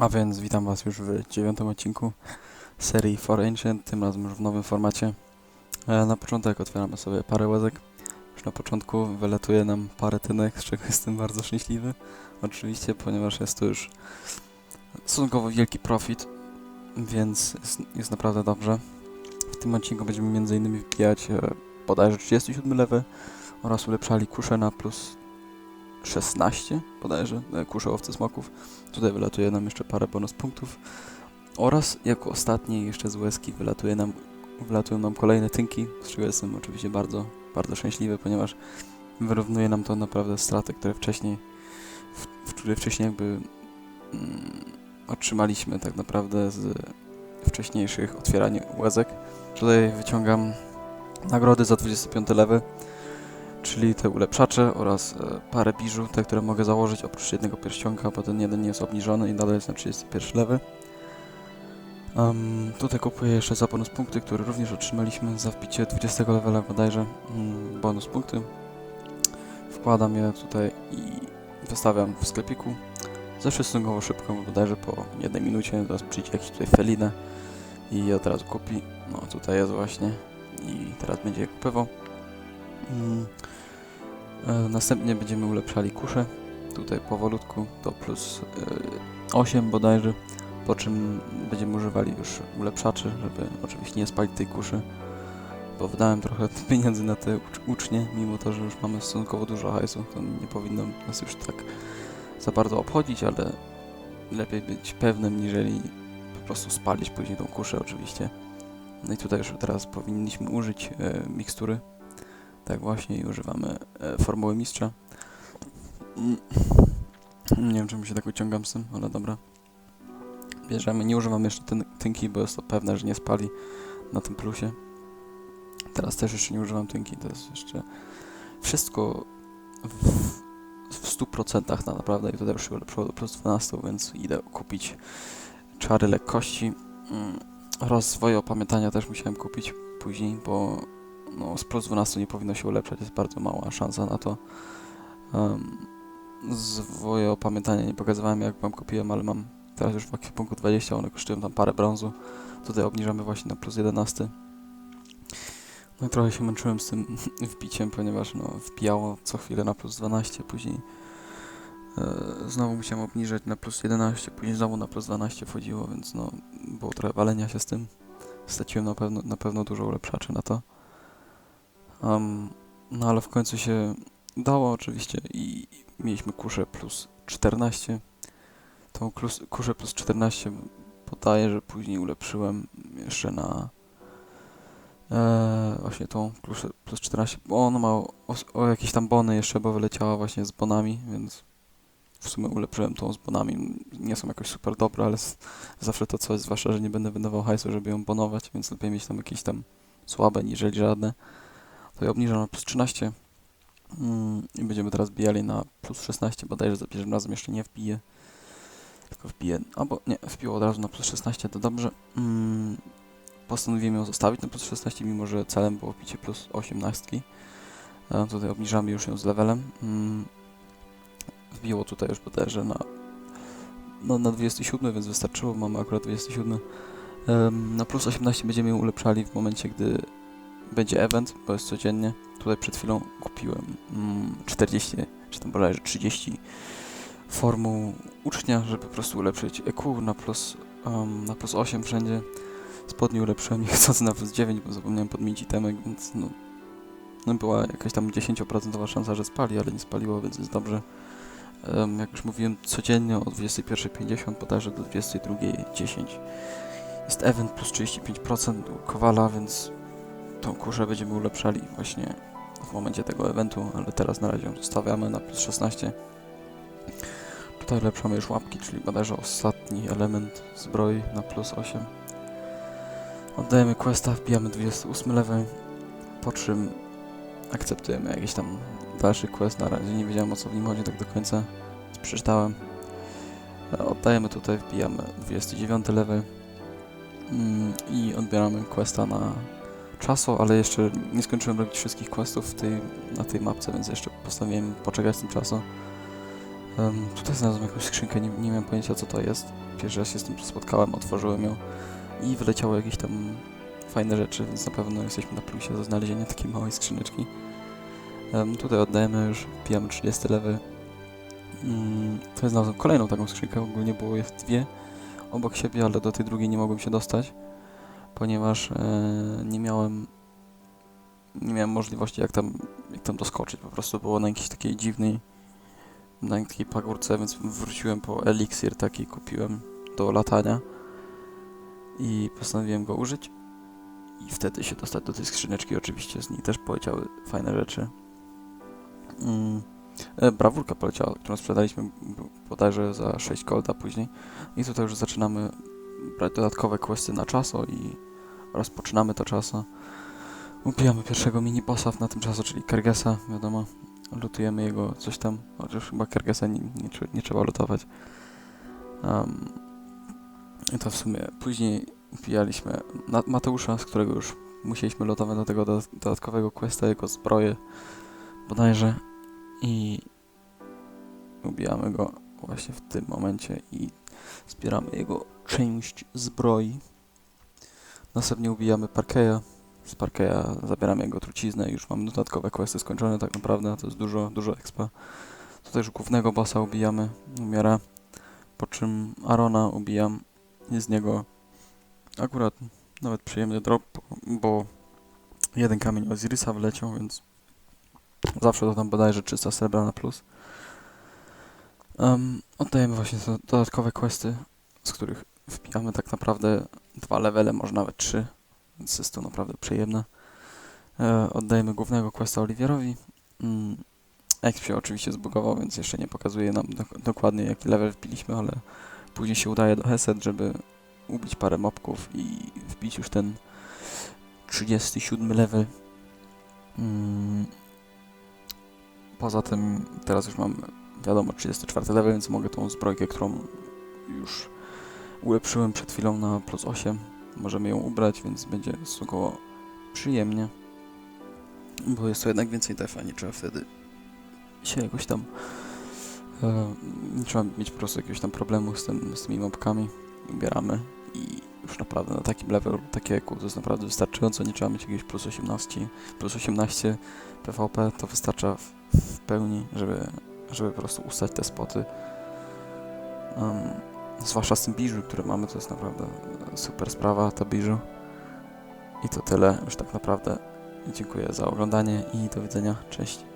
A więc witam Was już w dziewiątym odcinku serii For Ancient, tym razem już w nowym formacie. E, Na początek otwieramy sobie parę łezek. Już na początku wylatuje nam parę tynek, z czego jestem bardzo szczęśliwy. Oczywiście, ponieważ jest to już stosunkowo wielki profit, więc jest, jest naprawdę dobrze. W tym odcinku będziemy m.in. wbijać e, bodajże 37 level oraz ulepszali kuszę na plus 16 bodajże, e, kusze owce smoków. Tutaj wylatuje nam jeszcze parę bonus punktów. Oraz jako ostatni jeszcze z łezki wylatuje nam, wylatują nam kolejne tynki, z czego jestem oczywiście bardzo, bardzo szczęśliwy, ponieważ wyrównuje nam to naprawdę straty, które wcześniej, w, które wcześniej jakby mm, otrzymaliśmy tak naprawdę z wcześniejszych otwierania łezek. Tutaj wyciągam nagrody za 25 level, czyli te ulepszacze oraz e, parę biżu, te, które mogę założyć oprócz jednego pierścionka, bo ten jeden jest obniżony i nadal jest na 31 level. Um, tutaj kupuję jeszcze za bonus punkty, które również otrzymaliśmy za wbicie 20 levela bodajże. Mm, bonus punkty. Wkładam je tutaj i wystawiam w sklepiku. Zawsze stosunkowo szybko, bo bodajże po jednej minucie teraz przyjdzie jakiś tutaj felinę i od razu kupi. No tutaj jest właśnie i teraz będzie je kupował. Mm. E, Następnie będziemy ulepszali kuszę. Tutaj powolutku to plus e, 8 bodajże. Po czym będziemy używali już ulepszaczy, żeby oczywiście nie spalić tej kuszy. Bo wydałem trochę pieniędzy na te ucz ucznie, mimo to, że już mamy stosunkowo dużo hajsu. To nie powinno nas już tak za bardzo obchodzić, ale lepiej być pewnym, niżeli po prostu spalić później tą kuszę oczywiście. No i tutaj już teraz powinniśmy użyć e, mikstury. Tak właśnie i używamy e, formuły mistrza. Mm. Nie wiem czemu się tak uciągam z tym, ale dobra. Bierzemy, nie używam jeszcze ten, tynki, bo jest to pewne, że nie spali na tym plusie. Teraz też jeszcze nie używam tynki, to jest jeszcze wszystko w, w 100% na naprawdę i tutaj już się do plus 12, więc idę kupić czary lekkości mm, oraz swoje opamiętania też musiałem kupić później, bo no, z plus 12 nie powinno się ulepszać, jest bardzo mała szansa na to. Um, swoje opamiętania nie pokazywałem jak wam kupiłem, ale mam teraz już w ekwipunku 20, one kosztują tam parę brązu. Tutaj obniżamy właśnie na plus 11. No i trochę się męczyłem z tym wbiciem, ponieważ no, wbijało co chwilę na plus 12, później e, znowu musiałem obniżać na plus 11, później znowu na plus 12 wchodziło, więc no było trochę walenia się z tym. Straciłem na pewno, na pewno dużo ulepszaczy na to. Um, no ale w końcu się dało oczywiście i mieliśmy kuszę plus 14. Tą klus, kuszę plus 14 podaję, że później ulepszyłem jeszcze na e, właśnie tą kuszę plus 14, bo ona ma o, o jakieś tam bony jeszcze, bo wyleciała właśnie z bonami, więc w sumie ulepszyłem tą z bonami. Nie są jakoś super dobre, ale z, zawsze to coś, zwłaszcza, że nie będę wydawał hajsu, żeby ją bonować, więc lepiej mieć tam jakieś tam słabe, niżeli żadne. Ja obniżam na plus 13 mm, i będziemy teraz bijali na plus 16, bodajże za pierwszym razem jeszcze nie wbiję, tylko wbiję, albo nie, wbiło od razu na plus 16, to dobrze. Mm, postanowiłem ją zostawić na plus 16, mimo że celem było wbicie plus 18. E, tutaj obniżamy już ją z levelem. Mm, wbiło tutaj już bodajże na, no, na 27, więc wystarczyło, mamy akurat 27. Em, na plus 18 będziemy ją ulepszali w momencie, gdy będzie event, bo jest codziennie. Tutaj przed chwilą kupiłem mm, 40, czy tam bodajże 30 formuł ucznia, żeby po prostu ulepszyć EQ na plus, um, na plus 8 wszędzie. Spodnie ulepszyłem nie chcąc na plus 9, bo zapomniałem podmienić itemek, więc no, no była jakaś tam 10% szansa, że spali, ale nie spaliło, więc jest dobrze. Um, jak już mówiłem, codziennie o 21.50 bodajże do 22.10 jest event plus 35% u Kowala, więc tą kurzę będziemy ulepszali właśnie w momencie tego eventu, ale teraz na razie ją zostawiamy na plus 16. Tutaj ulepszamy już łapki, czyli bodajże ostatni element zbroi na plus 8. Oddajemy questa, wbijamy 28 level, po czym akceptujemy jakiś tam dalszy quest. Na razie nie wiedziałem o co w nim chodzi tak do końca, więc przeczytałem. Oddajemy tutaj, wbijamy 29 level mm, i odbieramy questa na czasu, ale jeszcze nie skończyłem robić wszystkich questów tej, na tej mapce, więc jeszcze postanowiłem poczekać z tym czasu. Em, tutaj znalazłem jakąś skrzynkę, nie, nie miałem pojęcia co to jest. Pierwszy raz się z tym spotkałem, otworzyłem ją i wyleciały jakieś tam fajne rzeczy, więc na pewno jesteśmy na plusie za znalezienie takiej małej skrzyneczki. Em, tutaj oddajemy już, pijamy 30 level. Mm, tutaj znalazłem kolejną taką skrzynkę, ogólnie było jest dwie obok siebie, ale do tej drugiej nie mogłem się dostać, ponieważ e, nie miałem nie miałem możliwości jak tam, jak tam doskoczyć, po prostu było na jakiejś takiej dziwnej na takiej pagórce, więc wróciłem po eliksir taki kupiłem do latania i postanowiłem go użyć i wtedy się dostać do tej skrzyneczki, oczywiście z niej też poleciały fajne rzeczy. Mm. E, brawurka poleciała, którą sprzedaliśmy bodajże za 6 golda później i tutaj już zaczynamy brać dodatkowe questy na czaso i rozpoczynamy to czaso. Ubijamy pierwszego mini-bossa na tym czasu, czyli Kergesa, wiadomo. Lutujemy jego coś tam, chociaż chyba Kergesa nie, nie, nie trzeba lutować. Um, I to w sumie później ubijaliśmy Na- Mateusza, z którego już musieliśmy lutować do tego dodat- dodatkowego questa, jego zbroję bodajże. I ubijamy go właśnie w tym momencie i zbieramy jego część zbroi. Następnie ubijamy Parkeja. Z Parkeja zabieramy jego truciznę już mamy dodatkowe questy skończone tak naprawdę. To jest dużo, dużo expa. Tutaj już głównego bossa ubijamy w miarę. Po czym Arona ubijam i z niego akurat nawet przyjemny drop, bo jeden kamień Ozirisa wleciał, więc zawsze to tam bodajże 300 srebra na plus. Um, oddajemy właśnie dodatkowe questy, z których wpijamy tak naprawdę dwa levele, może nawet trzy, więc jest to naprawdę przyjemne. E, oddajemy głównego questa Oliwierowi. Mm, Exp się oczywiście zbugował, więc jeszcze nie pokazuje nam dok- dokładnie jaki level wbiliśmy, ale później się udaje do Heset, żeby ubić parę mobków i wbić już ten 37 level. Mm, Poza tym teraz już mam wiadomo 34 level, więc mogę tą zbrojkę, którą już ulepszyłem przed chwilą na plus 8. Możemy ją ubrać, więc będzie stosunkowo przyjemnie. Bo jest to jednak więcej defa, nie trzeba wtedy się jakoś tam... E, nie trzeba mieć po prostu jakiegoś tam problemu z, tym, z tymi mobkami. Ubieramy i już naprawdę na takim levelu, takie EQ to jest naprawdę wystarczająco, nie trzeba mieć jakiegoś plus 18, plus 18 PvP, to wystarcza w, w pełni, żeby, żeby po prostu ustać te spoty. Um, zwłaszcza z tym biżu, które mamy, to jest naprawdę super sprawa, ta biżu. I to tyle, już tak naprawdę. Dziękuję za oglądanie i do widzenia, cześć.